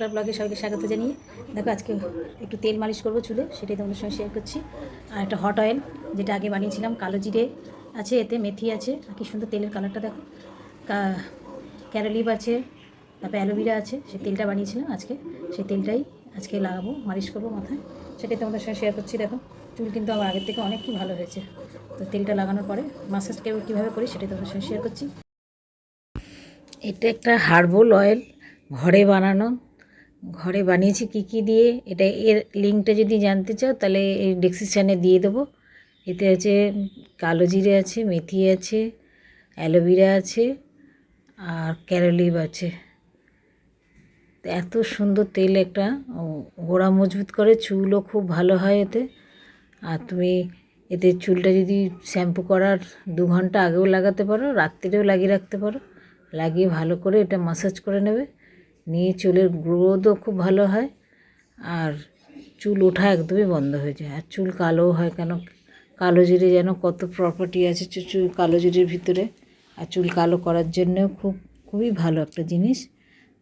Colour ব্লগে সবাইকে স্বাগত জানিয়ে, দেখো আজকে একটু তেল মালিশ করব চুলে, সেটাই তোমাদের সঙ্গে শেয়ার করছি। আর একটা হট অয়েল যেটা আগে বানিয়েছিলাম, কালো জিরে আছে, এতে মেথি আছে, আর কি সুন্দর তেলের কালারটা দেখো। ক্যারোলিভ আছে, তারপরে অ্যালোভেরা আছে সেই তেলটা বানিয়েছিলাম আজকে, সেই তেলটাই আজকে লাগাবো, মালিশ করব মাথায়। সেটাই তোমাদের সঙ্গে শেয়ার করছি, দেখো, চুল কিন্তু আমার আগের থেকে অনেক কি ভালো হয়েছে। তো তেলটা লাগানোর পরে মাসাজ কীভাবে করি, সেটাই তোমাদের সঙ্গে শেয়ার করছি। এটা একটা হার্বল অয়েল ঘরে বানানো ঘরে বানিয়েছি কী কী দিয়ে, এটা এর লিঙ্কটা যদি জানতে চাও তাহলে এই ডেসক্রিপশানে দিয়ে দেবো। এতে আছে কালো জিরে আছে, মেথি আছে অ্যালোভেরা আছে, আর ক্যারোলিভ আছে। এত সুন্দর তেল একটা গোড়া মজবুত করে চুলও খুব ভালো হয় এতে। আর তুমি এতে চুলটা যদি শ্যাম্পু করার দু ঘণ্টা আগেও লাগাতে পারো, রাত্রিরেও লাগিয়ে রাখতে পারো। লাগিয়ে ভালো করে এটা মাসাজ করে নেবে। নিয়ে চুলের গ্রোথও খুব ভালো হয়, আর চুল ওঠা একদমই বন্ধ হয়ে যায়। আর চুল কালোও হয় কেন? কালো জিরে যেন কত প্রপার্টি আছে চুল কালো জিরের ভিতরে। আর চুল কালো করার জন্যও খুব, খুবই ভালো একটা জিনিস।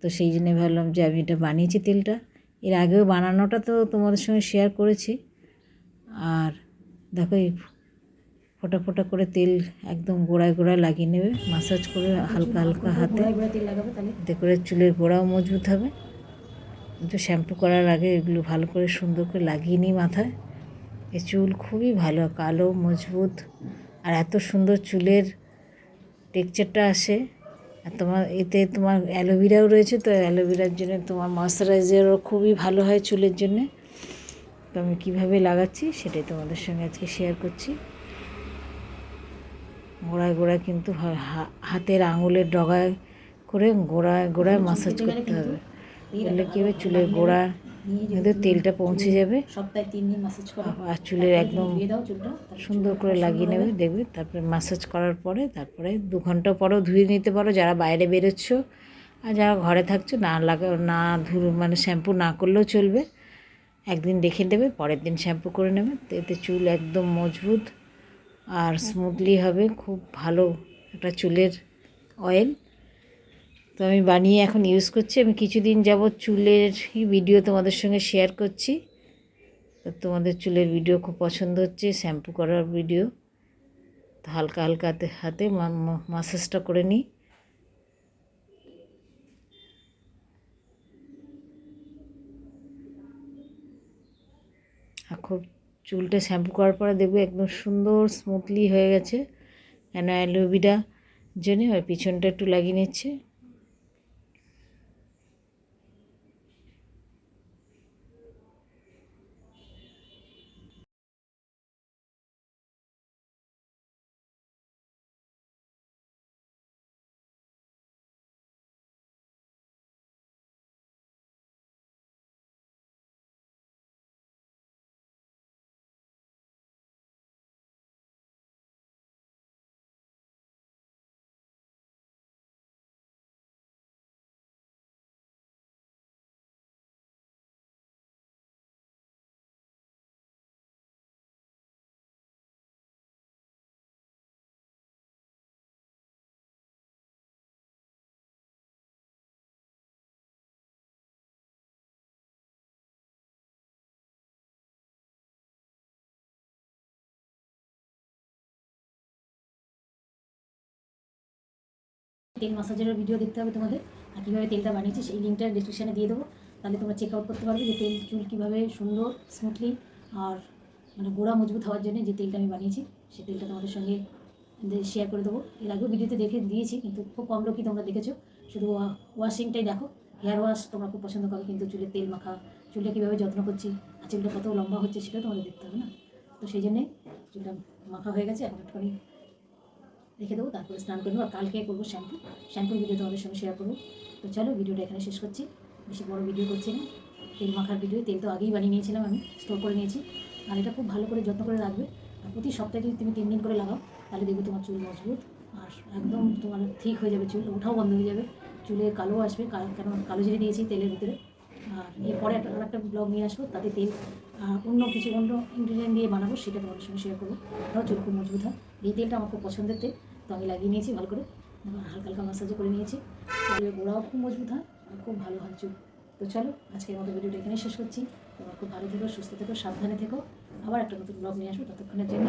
তো সেই জন্যে ভাবলাম যে আমি এটা বানিয়েছি তেলটা। এর আগেও বানানোটা তো তোমাদের সঙ্গে শেয়ার করেছি। আর দেখো এই ফোটা ফোটা করে তেল একদম গোড়ায় গোড়ায় লাগিয়ে নেবে। মাসাজ করে হালকা হালকা হাতে এতে করে চুলের গোড়াও মজবুত হবে। কিন্তু শ্যাম্পু করার আগে এগুলো ভালো করে সুন্দর করে লাগিয়ে নিই মাথায়। এই চুল খুবই ভালো, কালো, মজবুত। আর এত সুন্দর চুলের টেক্সচারটা আসে। আর তোমার, এতে তোমার অ্যালোভেরাও রয়েছে, তো অ্যালোভেরার জন্য তোমার ময়শ্চারাইজারও খুবই ভালো হয় চুলের জন্যে। তো আমি কীভাবে লাগাচ্ছি সেটাই তোমাদের সঙ্গে আজকে শেয়ার করছি। গোড়ায় গোড়ায় কিন্তু হাতের আঙুলের ডগায় করে গোড়ায় গোড়ায় মাসাজ করতে হবে। তাহলে কী হবে? চুলের গোড়া কিন্তু তেলটা পৌঁছে যাবে। সপ্তাহে তিন দিন মাসাজ করো। আর চুলের একদম সুন্দর করে লাগিয়ে নেবে দেখবে তারপরে মাসাজ করার পরে তারপরে দু ঘণ্টা পরেও ধুয়ে নিতে পারো। যারা বাইরে বেরোচ্ছ আর যারা ঘরে থাকছো না লাগা না ধু মানে শ্যাম্পু না করলেও চলবে। একদিন রেখে দেবে পরের দিন শ্যাম্পু করে নেবে। তো এতে চুল একদম মজবুত আর স্মুথলি হবে, খুব ভালো একটা চুলের অয়েল তো আমি বানিয়ে এখন ইউজ করছি। আমি কিছুদিন যাবৎ চুলের ভিডিও তোমাদের সঙ্গে শেয়ার করছি। তো তোমাদের চুলের ভিডিও খুব পছন্দ হচ্ছে শ্যাম্পু করার ভিডিও তো হালকা হালকা হাতে মাসাজটা করে নিই। খুব চুলটা শ্যাম্পু করার পরে দেখবে একদম সুন্দর স্মুথলি হয়ে গেছে। কেন অ্যালোভেরা জন্য পিছনটা একটু লাগিয়ে নিচ্ছে। তেল মাসাজের ভিডিও দেখতে হবে তোমাদের আর কীভাবে তেলটা বানিয়েছি সেই লিঙ্কটা ডিসক্রিপশানে দিয়ে দেবো। তাহলে তোমরা চেক আউট করতে পারবে যে তেল, চুল কীভাবে সুন্দর স্মুথলি আর মানে গোড়া মজবুত হওয়ার জন্য যে তেলটা আমি বানিয়েছি সেই তেলটা তোমাদের সঙ্গে শেয়ার করে দেবো। এর আগেও ভিডিওতে দেখে দিয়েছি কিন্তু খুব কম লোকই তোমরা দেখেছ। শুধু ওয়াশিংটাই দেখো। হেয়ার ওয়াশ তোমরা খুব পছন্দ করো কিন্তু চুলের তেল মাখা, চুলটা কীভাবে যত্ন করছি আর চুলটা কত লম্বা হচ্ছে সেটা তোমাদের দেখতে হবে না? তো সেই জন্যে চুলটা মাখা হয়ে গেছে, এখন একটুখানি রেখে দেবো, তারপরে স্নান করে নেব। আর কালকে করব শ্যাম্পু। শ্যাম্পুর ভিডিও তোমাদের সঙ্গে শেয়ার করব। তো চলো ভিডিওটা এখানে শেষ করছি। বেশি বড় ভিডিও করছি না। তেল মাখার ভিডিও তেল তো আগেই বানিয়ে নিয়েছিলাম আমি স্টোর করে নিয়েছি। আর এটা খুব ভালো করে যত্ন করে রাখবে। আর প্রতি সপ্তাহে যদি তুমি তিন দিন করে লাগাও, তাহলে দেখবে তোমার চুল মজবুত। আর একদম তোমার ঠিক হয়ে যাবে চুল, ওঠাও বন্ধ হয়ে যাবে। চুলে কালো আসবে কেন কালো জিরে দিয়েছি তেলের ভিতরে। আর এরপরে একটা আর একটা ব্লগ নিয়ে আসব, তাতে তেল অন্য কিছু অন্য ইনগ্রিডিয়েন্ট দিয়ে বানাবো, সেটা তোমাদের সঙ্গে শেয়ার করব। ওটাও চুল খুব মজবুত হয়। এই তেলটা আমার খুব পছন্দের তেল। তো আমি লাগিয়ে নিয়েছি ভালো করে। হালকা হালকা মাসাজও করে নিয়েছি। চুলের গোড়াও খুব মজবুত, হয়? আর খুব ভালো হয় চুল। তো চলো, আজকের মতো ভিডিওটা এখানেই শেষ করছি। তোমার খুব ভালো থেকো, সুস্থ থেকো, সাবধানে থেকো। আবার একটা নতুন ব্লগ নিয়ে আসব ততক্ষণের জন্য।